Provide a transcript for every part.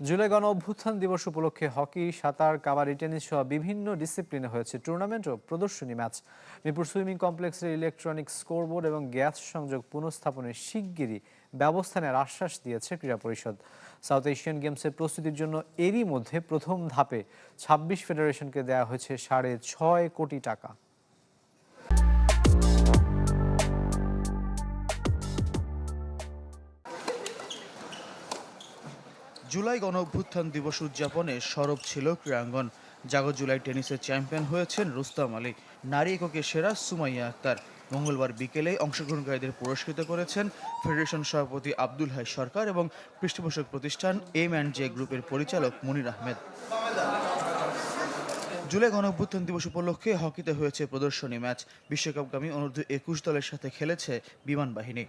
জুলাই গণ অভ্যুত্থান দিবস উপলক্ষে হকি, সাঁতার, কাবাডি, টেনিস সহ বিভিন্ন ডিসিপ্লিনে হয়েছে টুর্নামেন্ট ও প্রদর্শনী ম্যাচ। মিরপুর সুইমিং কমপ্লেক্সের ইলেকট্রনিক স্কোরবোর্ড এবং গ্যাস সংযোগ পুনঃস্থাপনের শিগগিরই ব্যবস্থা নেওয়ার আশ্বাস দিয়েছে ক্রীড়া পরিষদ। সাউথ এশিয়ান গেমসের প্রস্তুতির জন্য এরই মধ্যে প্রথম ধাপে ছাব্বিশ ফেডারেশনকে দেওয়া হয়েছে সাড়ে ছয় কোটি টাকা। জুলাই গণ অভ্যুত্থান দিবস উদযাপনে সরব ছিল ক্রীড়াঙ্গন। জাগো জুলাই টেনিসের চ্যাম্পিয়ন হয়েছেন রুস্তাম আলী। নারী এককে সেরা সুমাইয়া আক্তার। মঙ্গলবার বিকেলে অংশগ্রহণকারীদের পুরস্কৃত করেছেন ফেডারেশন সভাপতি আব্দুল হাই সরকার এবং পৃষ্ঠপোষক প্রতিষ্ঠান এম অ্যান্ড জে গ্রুপের পরিচালক মনির আহমেদ। জুলাই গণ অভ্যুত্থান দিবস উপলক্ষে হকিতে হয়েছে প্রদর্শনী ম্যাচ। বিশ্বকাপগামী অনূর্ধ্ব একুশ দলের সাথে খেলেছে বিমান বাহিনী।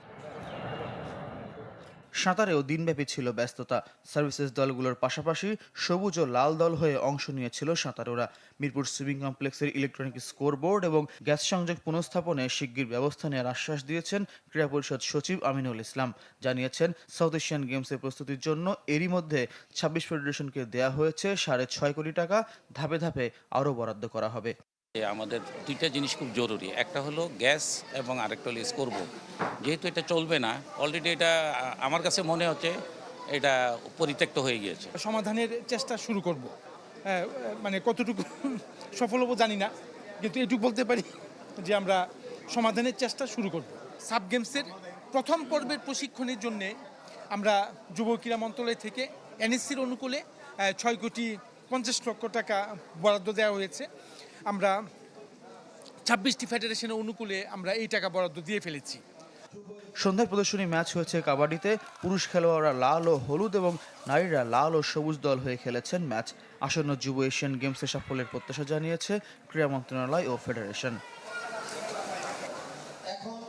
সাঁতারেও দিনব্যাপী ছিল ব্যস্ততা। সার্ভিসেস দলগুলোর পাশাপাশি সবুজ ও লাল দল হয়ে অংশ নিয়েছিল সাঁতারোরা। মিরপুর সুইমিং কমপ্লেক্সের ইলেকট্রনিক স্কোরবোর্ড এবং গ্যাস সংযোগ পুনঃস্থাপনে শিগগির ব্যবস্থা নেওয়ার আশ্বাস দিয়েছেন ক্রীড়া পরিষদ সচিব আমিনুল ইসলাম। জানিয়েছেন, সাউথ এশিয়ান গেমসের প্রস্তুতির জন্য এরই মধ্যে ছাব্বিশ ফেডারেশনকে দেয়া হয়েছে সাড়ে ছয় কোটি টাকা। ধাপে ধাপে আরও বরাদ্দ করা হবে। আমাদের দুইটা জিনিস খুব জরুরি একটা হলো গ্যাস এবং আরেকটা হলো স্কোরবোর্ড যেহেতু এটা চলবে না অলরেডি এটা আমার কাছে মনে হচ্ছে এটা পরিত্যক্ত হয়ে গিয়েছে। সমাধানের চেষ্টা শুরু করব। হ্যাঁ, মানে কতটুকু সফল হব জানি না কিন্তু এটুকু বলতে পারি যে আমরা সমাধানের চেষ্টা শুরু করব। সাব গেমসের প্রথম পর্বের প্রশিক্ষণের জন্য আমরা যুব ক্রীড়া মন্ত্রণালয় থেকে এনএসসির অনুকূলে ছয় কোটি পঞ্চাশ লক্ষ টাকা বরাদ্দ দেওয়া হয়েছে। আমরা ছাব্বিশটি ফেডারেশনের অনুকূলে আমরা এই টাকা বরাদ্দ দিয়ে ফেলেছি। সন্ধ্যায় প্রদর্শনী ম্যাচ হয়েছে কাবাডিতে। পুরুষ খেলোয়াড়রা লাল ও হলুদ এবং নারীরা লাল ও সবুজ দল হয়ে খেলেছেন ম্যাচ। আসন্ন যুব এশিয়ান গেমসে সাফল্যের প্রত্যাশা জানিয়েছে ক্রীড়া মন্ত্রণালয় ও ফেডারেশন।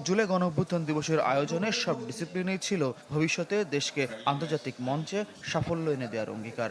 জুলাই গণ অভ্যুত্থান দিবসের আয়োজনে সব ডিসিপ্লিনেই ছিল ভবিষ্যতে দেশকে আন্তর্জাতিক মঞ্চে সাফল্য এনে দেওয়ার অঙ্গীকার।